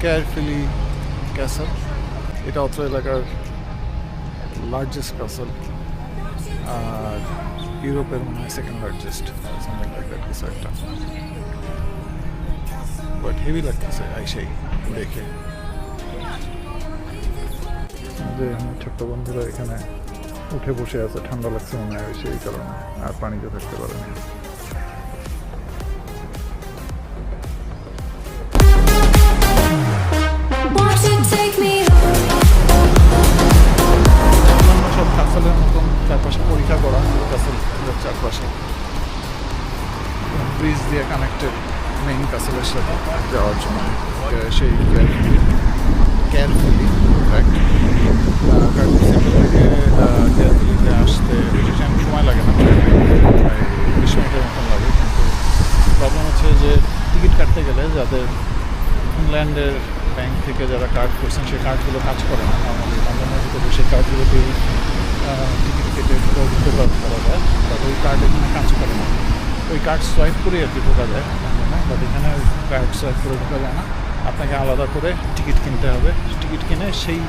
carefully castle. It also is like a largest castle. Uh, European second largest, something like that. This But heavy like say I say, দেখে যে ছোট্ট বন্ধুরা এখানে উঠে বসে আছে, ঠান্ডা লাগছে মনে হয়, সেই কারণে আর পানিতে থাকতে পারেনি Won't ইংল্যান্ডের ব্যাংক থেকে যারা কার্ড করছেন সেই কার্ডগুলো কাজ করে না। লন্ডনের ভিতরে সেই কার্ডগুলো টিকিট কেটে করা যায়। বাট ওই কার্ড এখানে কাজ করে না। ওই কার্ড সোয়াইপ করে আর কি ঢোকা যায়। বাট এখানে কার্ড সোয়াইপ করে ঢোকা যায় না। আপনাকে আলাদা করে টিকিট কিনতে হবে। টিকিট কিনে সেই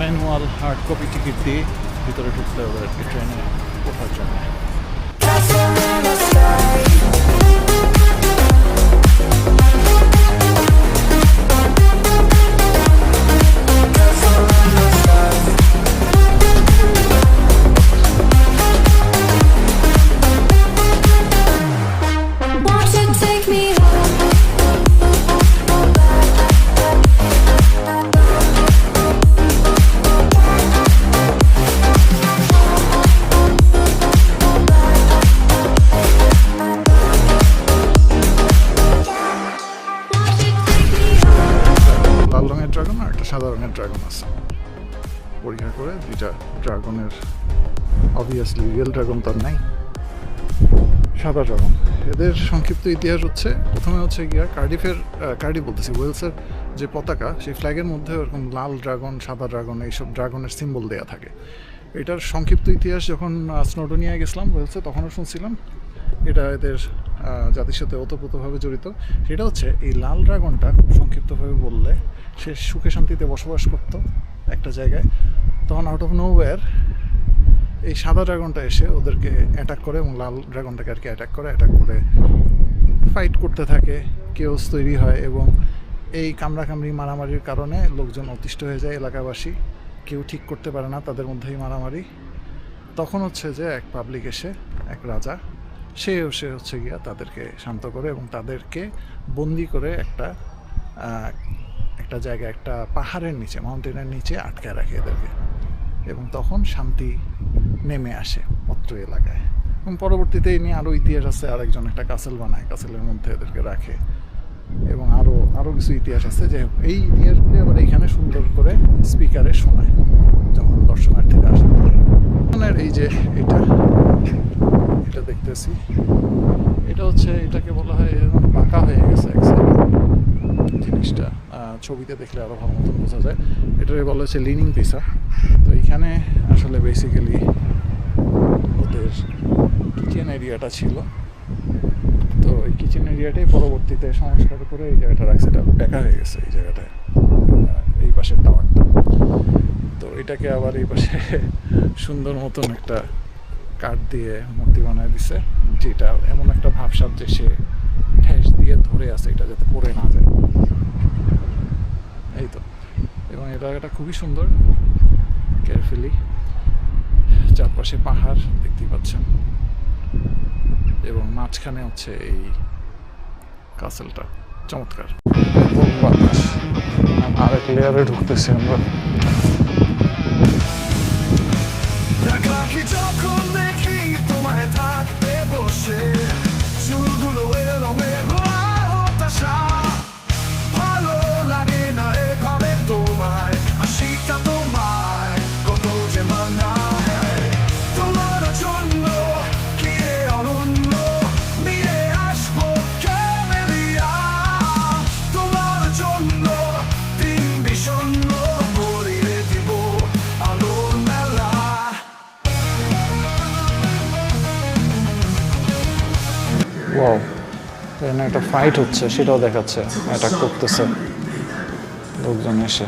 ম্যানুয়াল হার্ড কপি টিকিট দিয়ে ভিতরে ঢুকতে হবে আর কি ট্রেনে ওঠার জন্য। ড্রাগন আছে পরীক্ষা করে দুইটা ড্রাগনের অবভিয়াসলি রিয়েল ড্রাগন তো নাই। সাদা ড্রাগন এদের সংক্ষিপ্ত ইতিহাস হচ্ছে প্রথমে হচ্ছে গিয়া কার্ডিফের আহ, কার্ডিফ বলতেছি ওয়েলসের যে পতাকা সেই ফ্ল্যাগের মধ্যে ওরকম লাল ড্রাগন সাদা ড্রাগন এইসব ড্রাগনের সিম্বল দেওয়া থাকে। এটার সংক্ষিপ্ত ইতিহাস যখন স্নোডোনিয়ায় গেছিলাম ওয়েলসে তখনও শুনছিলাম। এটা এদের জাতির সাথে ওতপ্রোতভাবে জড়িত। সেটা হচ্ছে, এই লাল ড্রাগনটা খুব সংক্ষিপ্তভাবে বললে, সে সুখে শান্তিতে বসবাস করত একটা জায়গায়। তখন আউট অফ নোওয়্যার এই সাদা ড্রাগনটা এসে ওদেরকে অ্যাটাক করে এবং লাল ড্রাগনটাকে আর কি অ্যাটাক করে অ্যাটাক করে ফাইট করতে থাকে কেওস তৈরি হয় এবং এই কামড়াকামড়ি, মারামারির কারণে লোকজন অতিষ্ঠ হয়ে যায়, এলাকাবাসী কেউ ঠিক করতে পারে না তাদের মধ্যেই মারামারি। তখন হচ্ছে যে এক পাবলিক এসে, এক রাজা সে এসে হচ্ছে গিয়া তাদেরকে শান্ত করে এবং তাদেরকে বন্দি করে একটা একটা জায়গায় একটা পাহাড়ের নিচে মাউন্টেনের নিচে আটকে রাখে এদেরকে। এবং তখন শান্তি নেমে আসে অত্র এলাকায়। এবং পরবর্তীতে এই নিয়ে আরও ইতিহাস আছে, আরেকজন একটা কাসেল বানায়, কাসেলের মধ্যে এদেরকে রাখে। এবং আরও আরও কিছু ইতিহাস আছে, যে এই ইতিহাসগুলি আবার এইখানে সুন্দর করে স্পিকারে শোনায়, যখন দর্শনার্থীরা আসে। এই যে এটা দেখতেছি এটা হচ্ছে, এটাকে বলা হয় বাঁকা হয়ে গেছে এক এ জিনিসটা। ছবিতে দেখলে আরও ভালো মতন বোঝা যায়। এটাকে বলা হচ্ছে লিনিং পিসা তো এইখানে আসলে বেসিক্যালি ওদের কিচেন এরিয়াটা ছিল। তো এই কিচেন এরিয়াটাই পরবর্তীতে সংস্কার করে এই জায়গাটা রাখছে। এটা বেকা হয়ে গেছে এই জায়গাটায়। এই পাশের টাওয়ারটা তো এটাকে আবার এই পাশে সুন্দর মতন একটা কাঠ দিয়ে মূর্তি বানায় দিছে, যেটা এমন একটা ভাবসাব যে সে ঠেস দিয়ে ধরে আছে, এটা যাতে পড়ে না যায়। এই তো। এবং এই জায়গাটা খুবই সুন্দর কেয়ারফুলি চারপাশে পাহাড় দেখতেই পাচ্ছেন। এবং মাঝখানে হচ্ছে এই কাসেলটা চমৎকার। আরেক লেয়ারে ঢুকতেছি আমরা। এখানে একটা ফাইট হচ্ছে, সেটাও দেখাচ্ছে অ্যাটাক করতেছে। লোকজন এসে।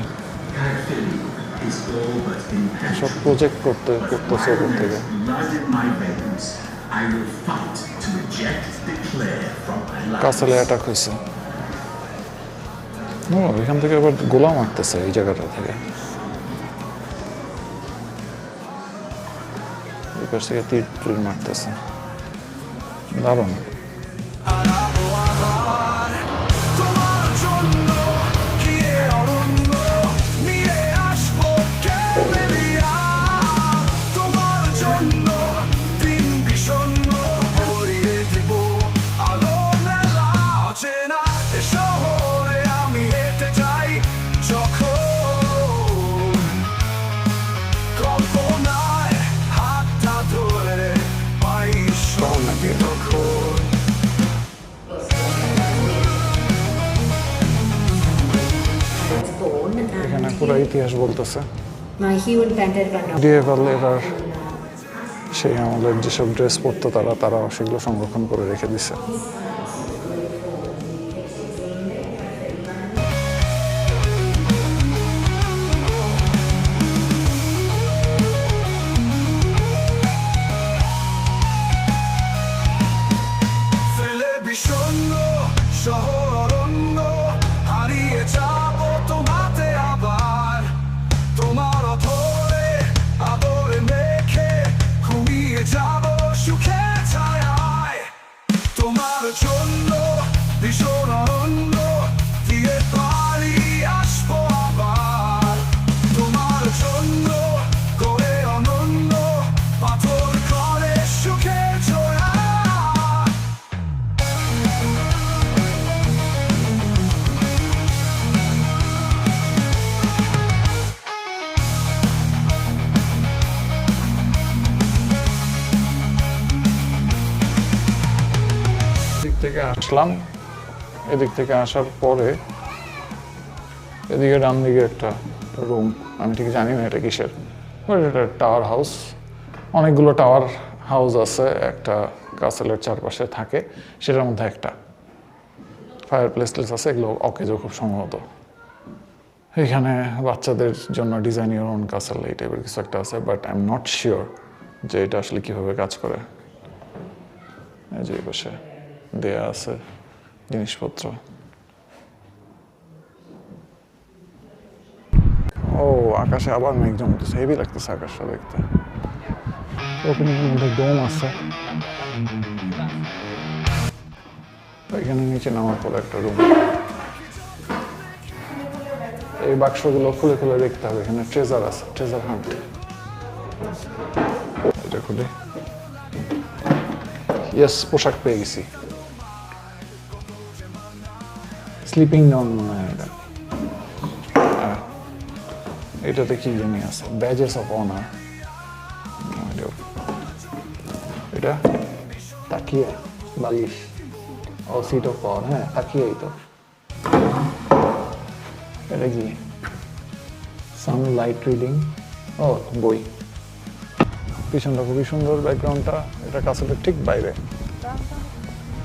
সব প্রজেক্ট করতে, করতেছে ওপর থেকে. কাসেলে অ্যাটাক হয়েছে। এখান থেকে আবার গোলা মারতেছে এই জায়গাটা থেকে। এই পাশ থেকে তীর তীর মারতেছে। দারুণ। ইতিহাস বলতেছে ডিএফএল এবার সেই আমাদের যেসব ড্রেস পরতো তারা তারা সেগুলো সংরক্ষণ করে রেখে দিছে আসলাম এদিক থেকে আসার পরে এদিকে ডান দিকে একটা রুম আমি ঠিক জানি না এটা কিসের এটা টাওয়ার হাউস অনেকগুলো টাওয়ার হাউস আছে, একটা কাসেলের চারপাশে থাকে, সেটার মধ্যে একটা। ফায়ার প্লেস টেস আছে, এগুলো অকেজো খুব সম্ভবত। এখানে বাচ্চাদের জন্য ডিজাইন ইউর ওন কাসেল এই টাইপের কিছু একটা আছে but I am not sure যে এটা আসলে কীভাবে কাজ করে। এই যে পাশে। দেয়া আছে জিনিসপত্র। ও আকাশে আবার মেঘ জমতেছে হেভি লাগতেছে আকাশটা দেখতে। ওপেনিং মধ্যে ডোম আছে? এখানে নিচে নামার পরে একটা রুম এই বাক্সগুলো খুলে খুলে দেখতে হবে এখানে ট্রেজার আছে ট্রেজার হান্ট এটা খুলে। ইয়েস পোশাক পেয়ে গেছি। স্লিপিং ডাউন মনে হয় এটা। এটাতে কি জানি আছে ব্যাজেস অফ অনার এটা? তাকিয়ে। বালিশ। ও সিট অফ পাওয়ার হ্যাঁ তাকিয়েই তো। এটা কি? সাম লাইট রিডিং ও, বই। পিছনটা খুবই সুন্দর ব্যাকগ্রাউন্ডটা এটা কাসেলের ঠিক বাইরে।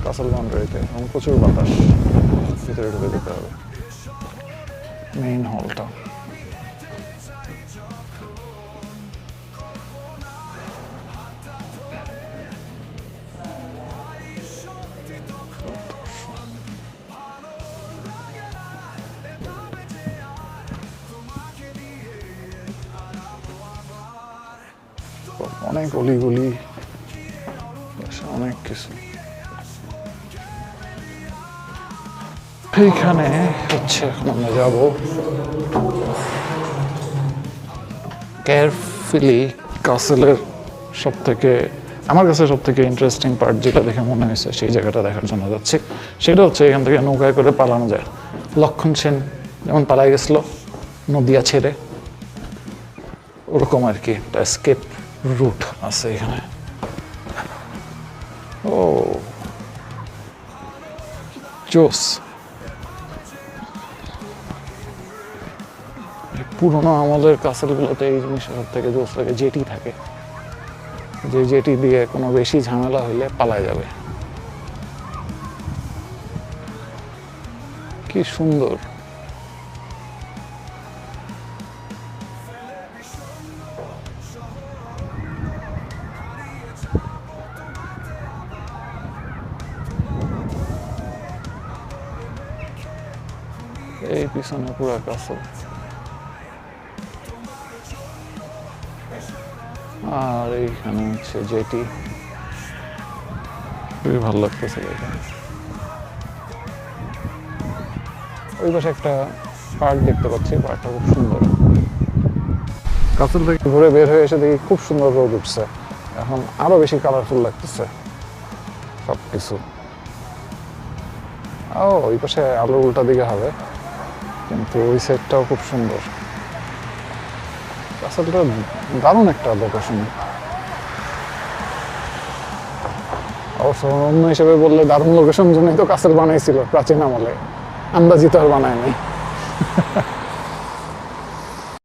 কাসেল বাউন্ডারিতে এবং প্রচুর বাতাস। ভিতরে ঢুকে যেতে হবে। মেইন হলটা অনেক অলিগলি অনেক কিছু। এইখানে হচ্ছে। এখন আমরা যাব কেয়ারফুলি কাসেলের সব থেকে আমার কাছে সব থেকে ইন্টারেস্টিং পার্ট যেটা দেখে মনে হয়েছে সেই জায়গাটা দেখার জন্য যাচ্ছি। সেটা হচ্ছে এখান থেকে নৌকায় করে পালানো যায়। লক্ষণ সেন যেমন পালাই গেছিল নদিয়া ছেড়ে ওরকম আর কি একটা স্কেপ রুট আছে এখানে। ও জোস। পুরোনো আমাদের কাসেলগুলোতে এই জিনিসটা থেকে জোস লাগে, জেটি থাকে। যে জেটি দিয়ে কোনো বেশি ঝামেলা হইলে পালা যাবে। কি সুন্দর। এই পিছনে পুরো কাছে আর এইখানে হচ্ছে জেটি খুবই ভালো লাগতেছে এখানে ওই পাশে একটা পার্ক দেখতে পাচ্ছি পার্কটা খুব সুন্দর। কাছের থেকে ঘুরে বের হয়ে এসে দেখি খুব সুন্দর রোদ উঠছে। এখন আরও বেশি কালারফুল লাগতেছে সব কিছু ও ওই পাশে আলো উল্টা দিকে হবে কিন্তু ওই সাইডটাও খুব সুন্দর। দারুণ একটা লোকেশন অবশ্য হিসেবে বললে দারুণ লোকেশন জন্যই তো কাসেল বানাইছিল প্রাচীন আমলে। আন্দাজিত আর বানায়নি